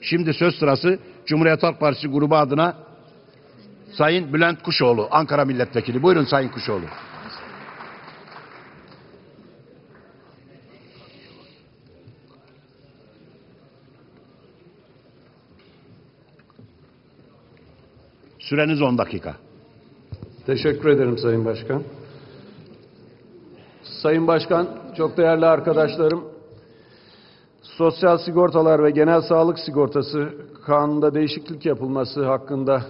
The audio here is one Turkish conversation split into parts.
Şimdi söz sırası Cumhuriyet Halk Partisi grubu adına Sayın Bülent Kuşoğlu, Ankara Milletvekili. Buyurun Sayın Kuşoğlu. Süreniz 10 dakika. Teşekkür ederim Sayın Başkan. Sayın Başkan, çok değerli arkadaşlarım, Sosyal Sigortalar ve Genel Sağlık Sigortası kanunda değişiklik yapılması hakkında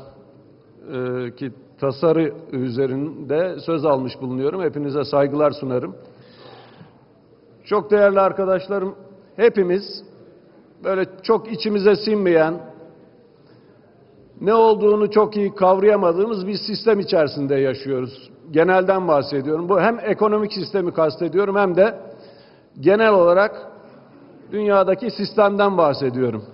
e, ki tasarı üzerinde söz almış bulunuyorum. Hepinize saygılar sunarım. Çok değerli arkadaşlarım, hepimiz böyle çok içimize sinmeyen, ne olduğunu çok iyi kavrayamadığımız bir sistem içerisinde yaşıyoruz. Genelden bahsediyorum. Bu hem ekonomik sistemi kastediyorum hem de genel olarak dünyadaki sistemden bahsediyorum.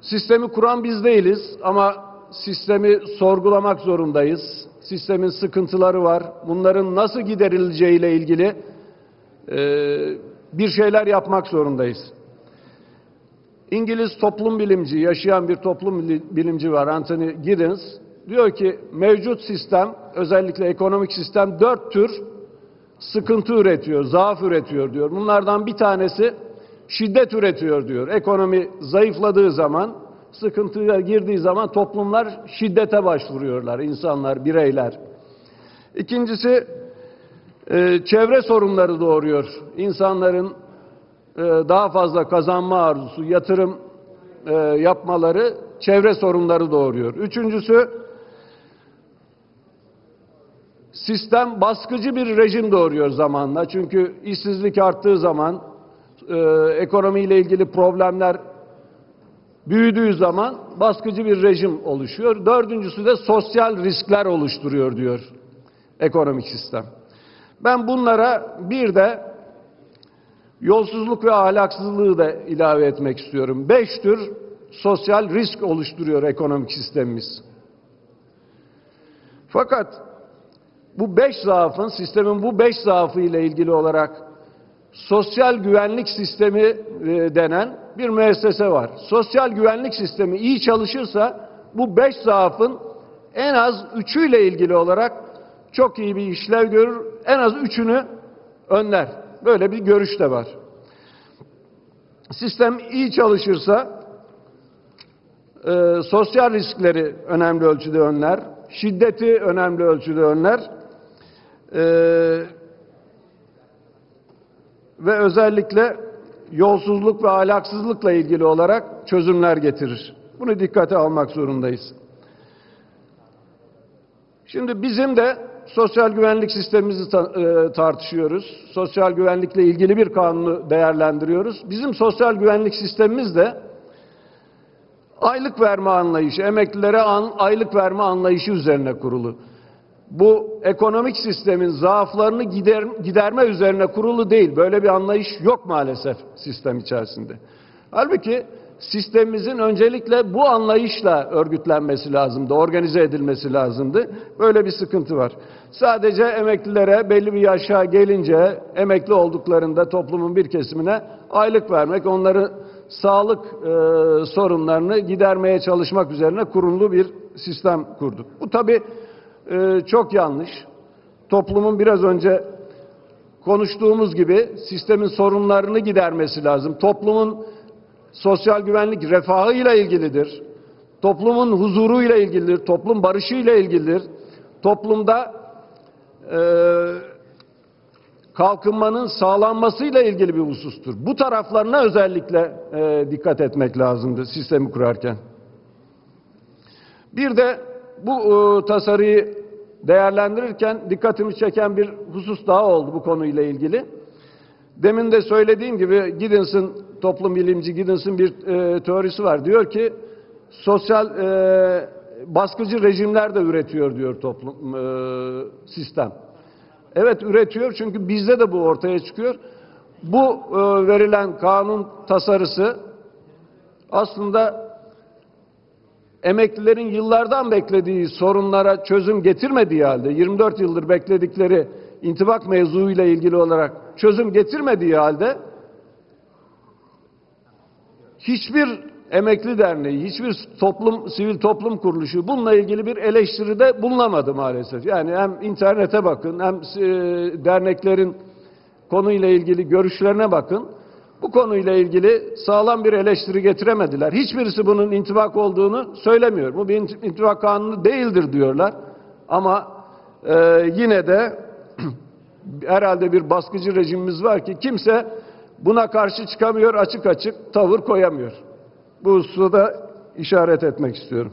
Sistemi kuran biz değiliz ama sistemi sorgulamak zorundayız. Sistemin sıkıntıları var. Bunların nasıl giderileceğiyle ilgili e, bir şeyler yapmak zorundayız. İngiliz toplum bilimci, yaşayan bir toplum bilimci var Anthony Giddens. Diyor ki mevcut sistem, özellikle ekonomik sistem dört tür sıkıntı üretiyor, zaaf üretiyor diyor. Bunlardan bir tanesi şiddet üretiyor diyor. Ekonomi zayıfladığı zaman, sıkıntıya girdiği zaman toplumlar şiddete başvuruyorlar, insanlar, bireyler. İkincisi e, çevre sorunları doğuruyor. İnsanların e, daha fazla kazanma arzusu, yatırım e, yapmaları çevre sorunları doğuruyor. Üçüncüsü sistem baskıcı bir rejim doğuruyor zamanla. Çünkü işsizlik arttığı zaman e, ekonomiyle ilgili problemler büyüdüğü zaman baskıcı bir rejim oluşuyor. Dördüncüsü de sosyal riskler oluşturuyor diyor ekonomik sistem. Ben bunlara bir de Yolsuzluk ve ahlaksızlığı da ilave etmek istiyorum. Beş tür sosyal risk oluşturuyor ekonomik sistemimiz. Fakat bu beş zaafın, sistemin bu beş zaafı ile ilgili olarak sosyal güvenlik sistemi e, denen bir müessese var. Sosyal güvenlik sistemi iyi çalışırsa bu beş zaafın en az üçüyle ilgili olarak çok iyi bir işlev görür. En az üçünü önler. Böyle bir görüş de var. Sistem iyi çalışırsa e, sosyal riskleri önemli ölçüde önler, şiddeti önemli ölçüde önler e, ve özellikle yolsuzluk ve ahlaksızlıkla ilgili olarak çözümler getirir. Bunu dikkate almak zorundayız. Şimdi bizim de sosyal güvenlik sistemimizi ta, e, tartışıyoruz. Sosyal güvenlikle ilgili bir kanunu değerlendiriyoruz. Bizim sosyal güvenlik sistemimiz de aylık verme anlayışı, emeklilere an, aylık verme anlayışı üzerine kurulu. Bu ekonomik sistemin zaaflarını gider, giderme üzerine kurulu değil. Böyle bir anlayış yok maalesef sistem içerisinde. Halbuki sistemimizin öncelikle bu anlayışla örgütlenmesi lazımdı, organize edilmesi lazımdı. Böyle bir sıkıntı var. Sadece emeklilere belli bir yaşa gelince emekli olduklarında toplumun bir kesimine aylık vermek, onların sağlık e, sorunlarını gidermeye çalışmak üzerine kurumlu bir sistem kurduk. Bu tabi e, çok yanlış. Toplumun biraz önce konuştuğumuz gibi sistemin sorunlarını gidermesi lazım. Toplumun sosyal güvenlik refahıyla ilgilidir. Toplumun huzuruyla ilgilidir. Toplum barışıyla ilgilidir. Toplumda e, kalkınmanın sağlanmasıyla ilgili bir husustur. Bu taraflarına özellikle e, dikkat etmek lazımdı sistemi kurarken. Bir de bu e, tasarıyı değerlendirirken dikkatimi çeken bir husus daha oldu bu konuyla ilgili. Demin de söylediğim gibi Giddens'ın toplum bilimci Giddens'ın bir e, teorisi var. Diyor ki sosyal e, baskıcı rejimler de üretiyor diyor toplum e, sistem. Evet üretiyor çünkü bizde de bu ortaya çıkıyor. Bu e, verilen kanun tasarısı aslında emeklilerin yıllardan beklediği sorunlara çözüm getirmediği halde 24 yıldır bekledikleri intibak mevzuyla ilgili olarak çözüm getirmediği halde hiçbir emekli derneği, hiçbir toplum, sivil toplum kuruluşu bununla ilgili bir eleştiride bulunamadı maalesef. Yani hem internete bakın hem e, derneklerin konuyla ilgili görüşlerine bakın. Bu konuyla ilgili sağlam bir eleştiri getiremediler. Hiçbirisi bunun intibak olduğunu söylemiyor. Bu bir int- intibak kanunu değildir diyorlar. Ama e, yine de herhalde bir baskıcı rejimimiz var ki kimse buna karşı çıkamıyor, açık açık tavır koyamıyor. Bu hususta işaret etmek istiyorum.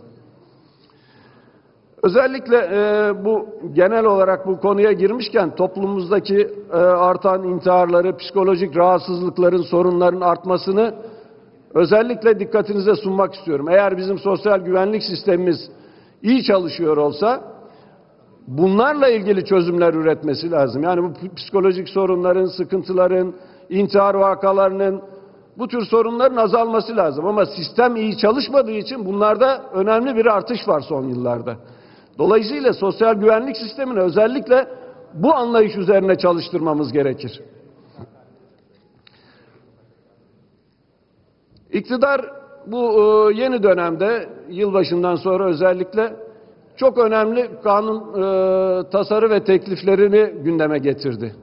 Özellikle e, bu genel olarak bu konuya girmişken toplumumuzdaki e, artan intiharları, psikolojik rahatsızlıkların, sorunların artmasını özellikle dikkatinize sunmak istiyorum. Eğer bizim sosyal güvenlik sistemimiz iyi çalışıyor olsa bunlarla ilgili çözümler üretmesi lazım. Yani bu psikolojik sorunların, sıkıntıların, intihar vakalarının bu tür sorunların azalması lazım. Ama sistem iyi çalışmadığı için bunlarda önemli bir artış var son yıllarda. Dolayısıyla sosyal güvenlik sistemini özellikle bu anlayış üzerine çalıştırmamız gerekir. İktidar bu e, yeni dönemde yılbaşından sonra özellikle çok önemli kanun e, tasarı ve tekliflerini gündeme getirdi.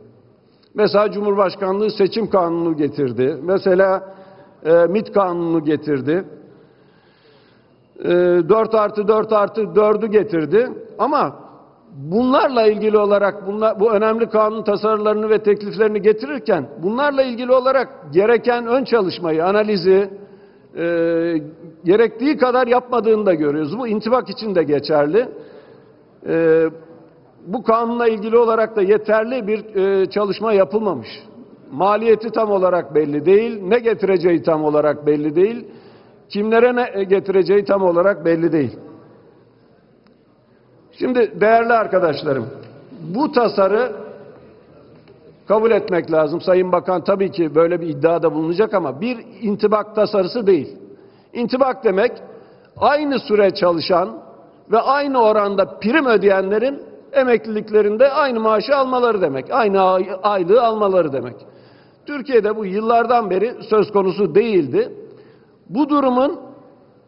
Mesela Cumhurbaşkanlığı seçim kanunu getirdi. Mesela e, MİT kanunu getirdi. E, 4 artı 4 artı 4'ü getirdi. Ama bunlarla ilgili olarak bunlar, bu önemli kanun tasarılarını ve tekliflerini getirirken bunlarla ilgili olarak gereken ön çalışmayı, analizi e, gerektiği kadar yapmadığını da görüyoruz. Bu intibak için de geçerli. E, bu kanunla ilgili olarak da yeterli bir e, çalışma yapılmamış. Maliyeti tam olarak belli değil, ne getireceği tam olarak belli değil, kimlere ne getireceği tam olarak belli değil. Şimdi değerli arkadaşlarım, bu tasarı kabul etmek lazım. Sayın Bakan tabii ki böyle bir iddiada bulunacak ama bir intibak tasarısı değil. İntibak demek aynı süre çalışan ve aynı oranda prim ödeyenlerin emekliliklerinde aynı maaşı almaları demek. Aynı ay- aylığı almaları demek. Türkiye'de bu yıllardan beri söz konusu değildi. Bu durumun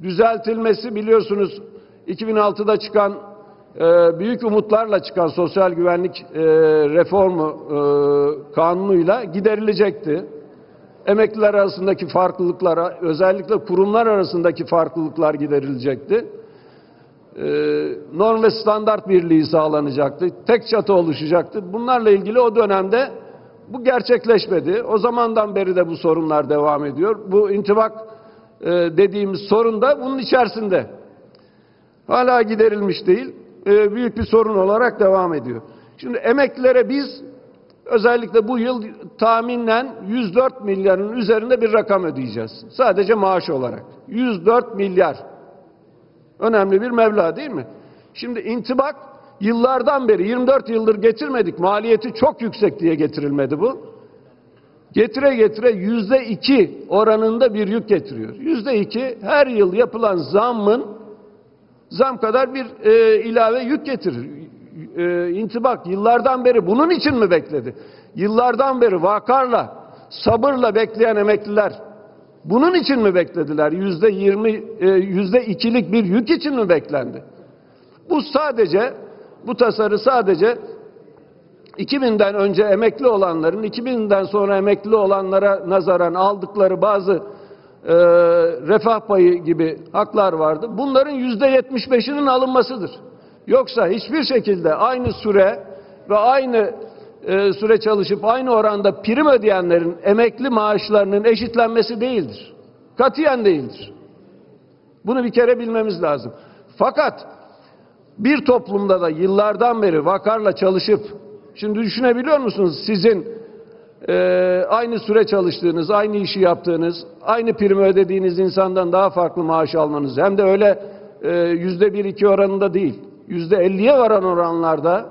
düzeltilmesi biliyorsunuz 2006'da çıkan e, büyük umutlarla çıkan sosyal güvenlik e, reformu e, kanunuyla giderilecekti. Emekliler arasındaki farklılıklara, özellikle kurumlar arasındaki farklılıklar giderilecekti. E, norm ve standart birliği sağlanacaktı. Tek çatı oluşacaktı. Bunlarla ilgili o dönemde bu gerçekleşmedi. O zamandan beri de bu sorunlar devam ediyor. Bu intibak e, dediğimiz sorun da bunun içerisinde. Hala giderilmiş değil. E, büyük bir sorun olarak devam ediyor. Şimdi emeklilere biz özellikle bu yıl tahminen 104 milyarın üzerinde bir rakam ödeyeceğiz. Sadece maaş olarak. 104 milyar. Önemli bir meblağ değil mi? Şimdi intibak yıllardan beri 24 yıldır getirmedik. Maliyeti çok yüksek diye getirilmedi bu. Getire getire yüzde iki oranında bir yük getiriyor. Yüzde iki her yıl yapılan zammın zam kadar bir e, ilave yük getirir. E, intibak yıllardan beri bunun için mi bekledi? Yıllardan beri vakarla, sabırla bekleyen emekliler bunun için mi beklediler? Yüzde yirmi, e, yüzde ikilik bir yük için mi beklendi? Bu sadece, bu tasarı sadece 2000'den önce emekli olanların 2000'den sonra emekli olanlara nazaran aldıkları bazı e, refah payı gibi haklar vardı. Bunların yüzde 75'inin alınmasıdır. Yoksa hiçbir şekilde aynı süre ve aynı e, süre çalışıp aynı oranda prim ödeyenlerin emekli maaşlarının eşitlenmesi değildir. Katiyen değildir. Bunu bir kere bilmemiz lazım. Fakat bir toplumda da yıllardan beri vakarla çalışıp şimdi düşünebiliyor musunuz sizin e, aynı süre çalıştığınız, aynı işi yaptığınız, aynı primi ödediğiniz insandan daha farklı maaş almanız hem de öyle e, yüzde bir iki oranında değil, yüzde elliye varan oranlarda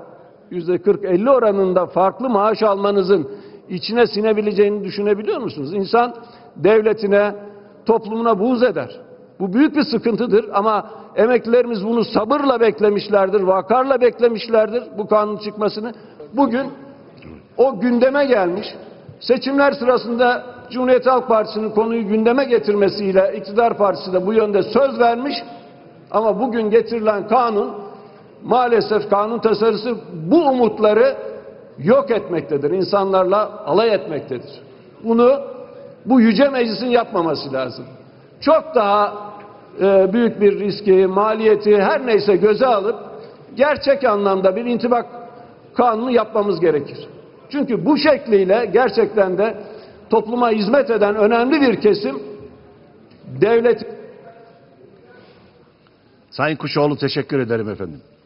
yüzde kırk elli oranında farklı maaş almanızın içine sinebileceğini düşünebiliyor musunuz? İnsan devletine, toplumuna buğz eder. Bu büyük bir sıkıntıdır ama emeklilerimiz bunu sabırla beklemişlerdir, vakarla beklemişlerdir bu kanun çıkmasını. Bugün o gündeme gelmiş. Seçimler sırasında Cumhuriyet Halk Partisi'nin konuyu gündeme getirmesiyle iktidar partisi de bu yönde söz vermiş. Ama bugün getirilen kanun maalesef kanun tasarısı bu umutları yok etmektedir. İnsanlarla alay etmektedir. Bunu bu yüce meclisin yapmaması lazım. Çok daha e, büyük bir riski, maliyeti her neyse göze alıp gerçek anlamda bir intibak kanunu yapmamız gerekir. Çünkü bu şekliyle gerçekten de topluma hizmet eden önemli bir kesim devlet Sayın Kuşoğlu teşekkür ederim efendim.